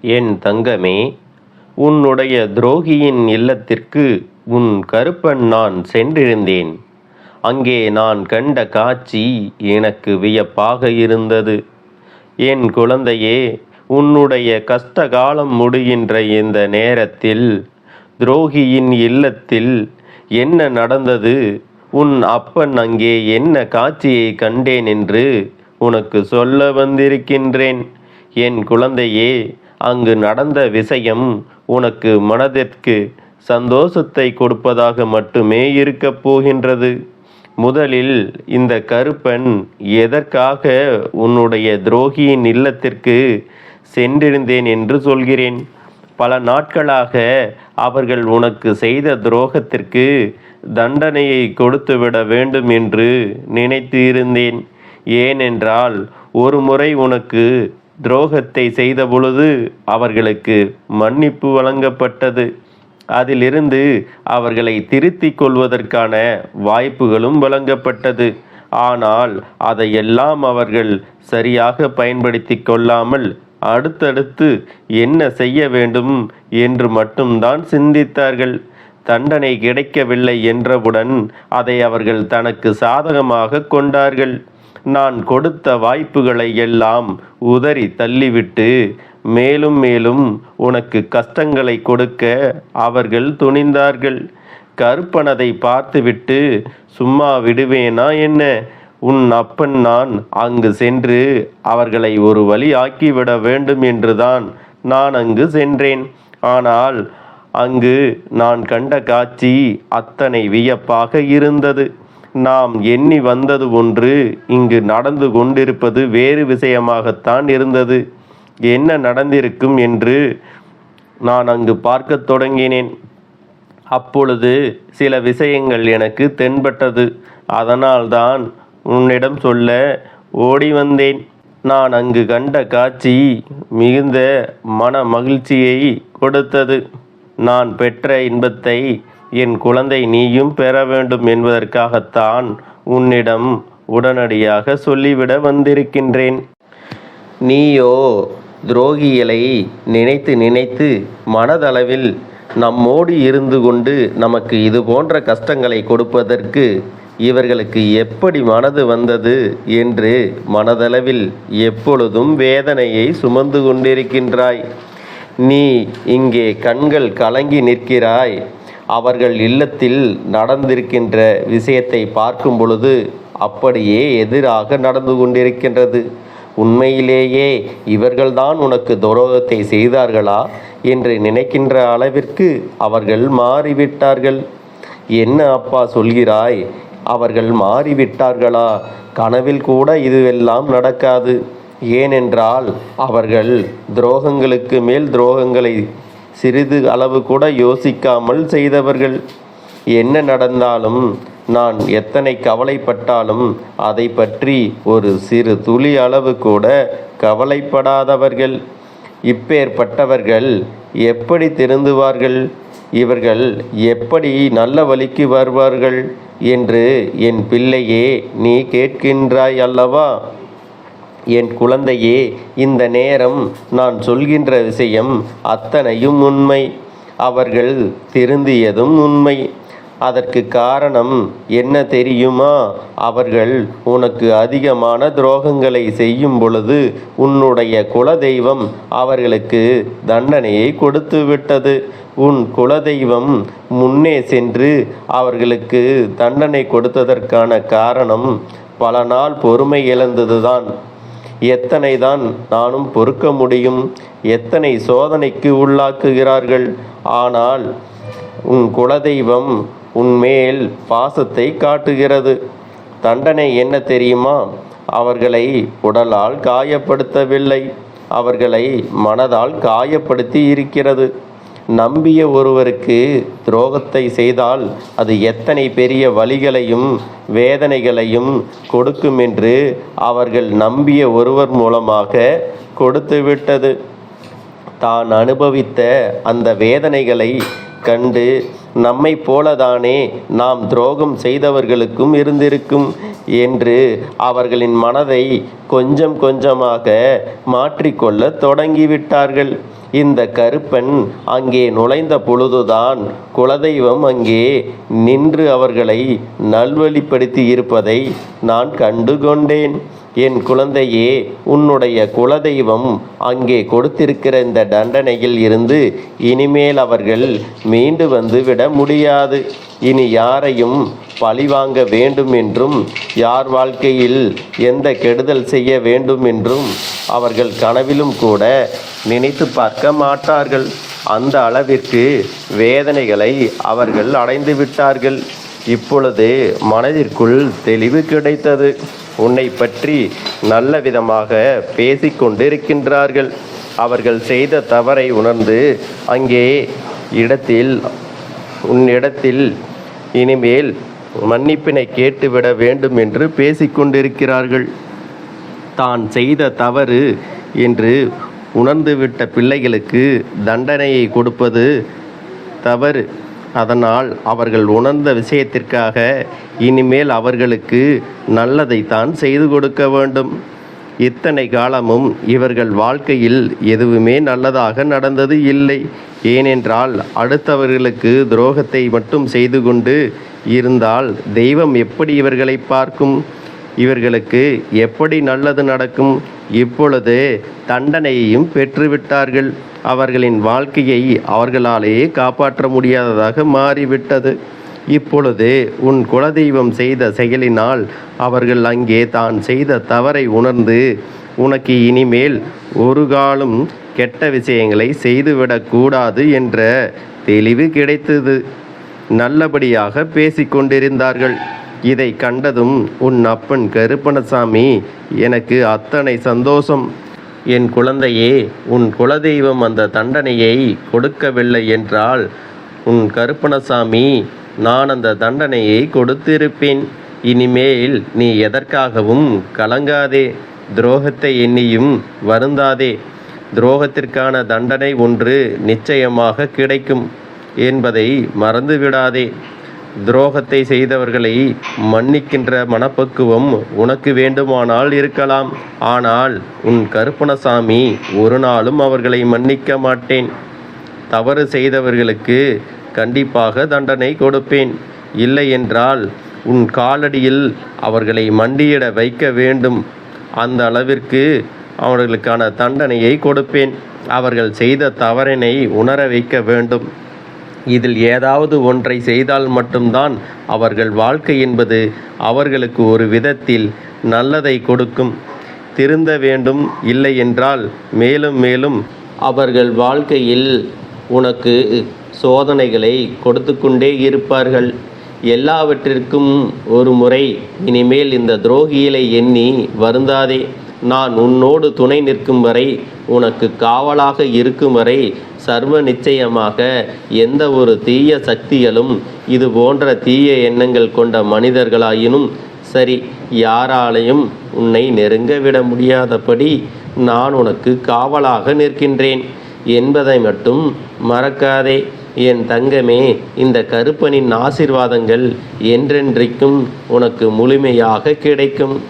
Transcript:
என் தங்கமே உன்னுடைய துரோகியின் இல்லத்திற்கு உன் கருப்பன் நான் சென்றிருந்தேன். அங்கே நான் கண்ட காட்சி எனக்கு வியப்பாக இருந்தது. என் குழந்தையே உன்னுடைய கஷ்ட காலம் முடிகின்ற இந்த நேரத்தில் துரோகியின் இல்லத்தில் என்ன நடந்தது? உன் அப்பன் அங்கே என்ன காட்சியை கண்டேன் என்று உனக்கு சொல்ல வந்திருக்கின்றேன். என் குழந்தையே அங்கு நடந்த விஷயம் உனக்கு மனதிற்கு சந்தோஷத்தை கொடுப்பதாக மட்டுமே இருக்கப் போகின்றது. முதலில் இந்த கருப்பன் எதற்காக உன்னுடைய துரோகியின் இல்லத்திற்கு சென்றிருந்தேன் என்று சொல்கிறேன். பல நாட்களாக அவர்கள் உனக்கு செய்த துரோகத்திற்கு தண்டனையை கொடுத்துவிட வேண்டும் என்று நினைத்து இருந்தேன் ஏனென்றால் ஒரு முறை உனக்கு துரோகத்தை செய்த பொழுது அவர்களுக்கு மன்னிப்பு வழங்கப்பட்டது. அதிலிருந்து அவர்களை திருத்திக் கொள்வதற்கான வாய்ப்புகளும் வழங்கப்பட்டது. ஆனால் அதையெல்லாம் அவர்கள் சரியாக பயன்படுத்தி கொள்ளாமல் அடுத்தடுத்து என்ன செய்ய வேண்டும் என்று மட்டும்தான் சிந்தித்தார்கள். தண்டனை கிடைக்கவில்லை என்றவுடன் அதை அவர்கள் தனக்கு சாதகமாக கொண்டார்கள். நான் கொடுத்த வாய்ப்புகளை எல்லாம் உதறி தள்ளிவிட்டு மேலும் மேலும் உனக்கு கஷ்டங்களை கொடுக்க அவர்கள் துணிந்தார்கள். கருப்பனதை பார்த்துவிட்டு சும்மா விடுவேனா என்ன? உன் அப்பன் நான் அங்கு சென்று அவர்களை ஒரு வழி ஆக்கிவிட வேண்டும் என்றுதான் நான் அங்கு சென்றேன். ஆனால் அங்கு நான் கண்ட காட்சி அத்தனை வியப்பாக இருந்தது. நாம் எண்ணி வந்தது ஒன்று இங்கு நடந்து கொண்டிருப்பது வேறு விஷயமாகத்தான் இருந்தது. என்ன நடந்திருக்கும் என்று நான் அங்கு பார்க்கத் தொடங்கினேன். அப்பொழுது சில விஷயங்கள் எனக்கு தென்பட்டது. அதனால்தான் உன்னிடம் சொல்ல ஓடி வந்தேன். நான் அங்கு கண்ட காட்சி மிகுந்த மன மகிழ்ச்சியை கொடுத்தது. நான் பெற்ற இன்பத்தை என் குழந்தை நீயும் பெற வேண்டும் என்பதற்காகத்தான் உன்னிடம் உடனடியாக சொல்லிவிட வந்திருக்கின்றேன். நீயோ துரோகிகளை நினைத்து நினைத்து மனதளவில் நம்மோடு இருந்து கொண்டு நமக்கு இது போன்ற கஷ்டங்களை கொடுப்பதற்கு இவர்களுக்கு எப்படி மனது வந்தது என்று மனதளவில் எப்பொழுதும் வேதனையை சுமந்து கொண்டிருக்கின்றாய். நீ இங்கே கண்கள் கலங்கி நிற்கிறாய். அவர்கள் இல்லத்தில் நடந்திருக்கின்ற விஷயத்தை பார்க்கும் பொழுது அப்படியே எதிராக நடந்து கொண்டிருக்கின்றது. உண்மையிலேயே இவர்கள்தான் உனக்கு துரோகத்தை செய்தார்களா என்று நினைக்கின்ற அளவிற்கு அவர்கள் மாறிவிட்டார்கள். என்ன அப்பா சொல்கிறாய்? அவர்கள் மாறிவிட்டார்களா? கனவில் கூட இதுவெல்லாம் நடக்காது. ஏனென்றால் அவர்கள் துரோகங்களுக்கு மேல் துரோகங்களை சிறிது அளவு கூட யோசிக்காமல் செய்தவர்கள். என்ன நடந்தாலும் நான் எத்தனை கவலைப்பட்டாலும் அதை பற்றி ஒரு சிறு துளி அளவு கூட கவலைப்படாதவர்கள். இப்பேற்பட்டவர்கள் எப்படி திருந்துவார்கள்? இவர்கள் எப்படி நல்ல வழிக்கு வருவார்கள்? என்று என் பிள்ளையே நீ கேட்கின்றாய் அல்லவா? என் குழந்தையே இந்த நேரம் நான் சொல்கின்ற விஷயம் அத்தனையும் உண்மை. அவர்கள் திருந்தியதும் உண்மை. அதற்கு காரணம் என்ன தெரியுமா? அவர்கள் உனக்கு அதிகமான துரோகங்களை செய்யும் பொழுது உன்னுடைய குலதெய்வம் அவர்களுக்கு தண்டனையை கொடுத்து விட்டது. உன் குலதெய்வம் முன்னே சென்று அவர்களுக்கு தண்டனை கொடுத்ததற்கான காரணம் பல நாள் பொறுமை இழந்ததுதான். எத்தனை தான் நானும் பொறுக்க முடியும்? எத்தனை சோதனைக்கு உள்ளாக்குகிறார்கள்? ஆனால் உன் குலதெய்வம் உன்மேல் பாசத்தை காட்டுகிறது. தண்டனை என்ன தெரியுமா? அவர்களை உடலால் காயப்படுத்தவில்லை. அவர்களை மனதால் காயப்படுத்தி இருக்கிறது. நம்பிய ஒருவருக்கு துரோகத்தை செய்தால் அது எத்தனை பெரிய வழிகளையும் வேதனைகளையும் கொடுக்கும் என்று அவர்கள் நம்பிய ஒருவர் மூலமாக கொடுத்துவிட்டது. தான் அனுபவித்த அந்த வேதனைகளை கண்டு நம்மை போலதானே நாம் துரோகம் செய்தவர்களுக்கும் இருந்திருக்கும் என்று அவர்களின் மனதை கொஞ்சம் கொஞ்சமாக மாற்றிக்கொள்ள தொடங்கிவிட்டார்கள். இந்த கருப்பன் அங்கே நுழைந்த பொழுதுதான் குலதெய்வம் அங்கே நின்று அவர்களை நல்வழிப்படுத்தி இருப்பதை நான் கண்டு கொண்டேன் என் குழந்தையே உன்னுடைய குலதெய்வம் அங்கே கொடுத்திருக்கிற இந்த தண்டனையில் இருந்து இனிமேல் அவர்கள் மீண்டு வந்து விட முடியாது. இனி யாரையும் பழிவாங்க வேண்டும் என்றும் யார் வாழ்க்கையில் எந்த கெடுதல் செய்ய வேண்டும் என்றும் அவர்கள் கனவிலும் கூட நினைத்து பார்க்க மாட்டார்கள். அந்த அளவிற்கு வேதனைகளை அவர்கள் அடைந்து விட்டார்கள். இப்பொழுது மனதிற்குள் தெளிவு கிடைத்தது. உன்னை பற்றி நல்ல விதமாக பேசிக் கொண்டிருக்கின்றார்கள் அவர்கள் செய்த தவறை உணர்ந்து அங்கே இடத்தில் உன்னிடத்தில் இனிமேல் மன்னிப்பினை கேட்டுவிட வேண்டும் என்று பேசிக்கொண்டிருக்கிறார்கள். தான் செய்த தவறு என்று உணர்ந்துவிட்ட பிள்ளைகளுக்கு தண்டனையை கொடுப்பது தவறு. அதனால் அவர்கள் உணர்ந்த விஷயத்திற்காக இனிமேல் அவர்களுக்கு நல்லதைத்தான் செய்து கொடுக்க வேண்டும். இத்தனை காலமும் இவர்கள் வாழ்க்கையில் எதுவுமே நல்லதாக நடந்தது இல்லை. ஏனென்றால் அடுத்தவர்களுக்கு துரோகத்தை மட்டும் செய்து கொண்டு இருந்தால் தெய்வம் எப்படி இவர்களை பார்க்கும்? இவர்களுக்கு எப்படி நல்லது நடக்கும்? இப்பொழுது தண்டனையையும் பெற்றுவிட்டார்கள். அவர்களின் வாழ்க்கையை அவர்களாலேயே காப்பாற்ற முடியாததாக மாறிவிட்டது. இப்பொழுது உன் குலதெய்வம் செய்த செயலினால் அவர்கள் அங்கே தான் செய்த தவறை உணர்ந்து உனக்கு இனிமேல் ஒரு காலம் கெட்ட விஷயங்களை செய்துவிடக்கூடாது என்ற தெளிவு கிடைத்தது. நல்லபடியாக பேசிக்கொண்டிருந்தார்கள். இதை கண்டதும் உன் அப்பன் கருப்பணசாமி எனக்கு அத்தனை சந்தோஷம். என் குழந்தையே உன் குலதெய்வம் அந்த தண்டனையை கொடுக்கவில்லை என்றால் உன் கருப்பணசாமி நான் அந்த தண்டனையை கொடுத்திருப்பேன். இனிமேல் நீ எதற்காகவும் கலங்காதே. துரோகத்தை எண்ணியும் வருந்தாதே. துரோகத்திற்கான தண்டனை ஒன்று நிச்சயமாக கிடைக்கும் என்பதை மறந்துவிடாதே. துரோகத்தை செய்தவர்களை மன்னிக்கின்ற மனப்பக்குவம் உனக்கு வேண்டுமானால் இருக்கலாம். ஆனால் உன் கருப்பணசாமி ஒரு நாளும் அவர்களை மன்னிக்க மாட்டேன். தவறு செய்தவர்களுக்கு கண்டிப்பாக தண்டனை கொடுப்பேன். இல்லை என்றால் உன் காலடியில் அவர்களை மண்டியிட வைக்க வேண்டும். அந்த அளவிற்கு அவர்களுக்கான தண்டனையை கொடுப்பேன். அவர்கள் செய்த தவறினை உணர வைக்க வேண்டும். இதில் ஏதாவது ஒன்றை செய்தால் மட்டும்தான் அவர்கள் வாழ்க்கை என்பது அவர்களுக்கு ஒரு விதத்தில் நல்லதை கொடுக்கும். திருந்த வேண்டும் இல்லை என்றால் மேலும் மேலும் அவர்கள் வாழ்க்கையில் உனக்கு சோதனைகளை கொடுத்து கொண்டே இருப்பார்கள். எல்லாவற்றிற்கும் ஒரு முறை இனிமேல் இந்த துரோகிகளை எண்ணி வருந்தாதே. நான் உன்னோடு துணை நிற்கும் வரை உனக்கு காவலாக இருக்கும் வரை சர்வ நிச்சயமாக எந்த ஒரு தீய சக்திகளும் இது போன்ற தீய எண்ணங்கள் கொண்ட மனிதர்களாயினும் சரி யாராலையும் உன்னை நெருங்க விட முடியாதபடி நான் உனக்கு காவலாக நிற்கின்றேன் என்பதை மட்டும் மறக்காதே. என் தங்கமே இந்த கருப்பனின் ஆசிர்வாதங்கள் என்றென்றைக்கும் உனக்கு முழுமையாக கிடைக்கும்.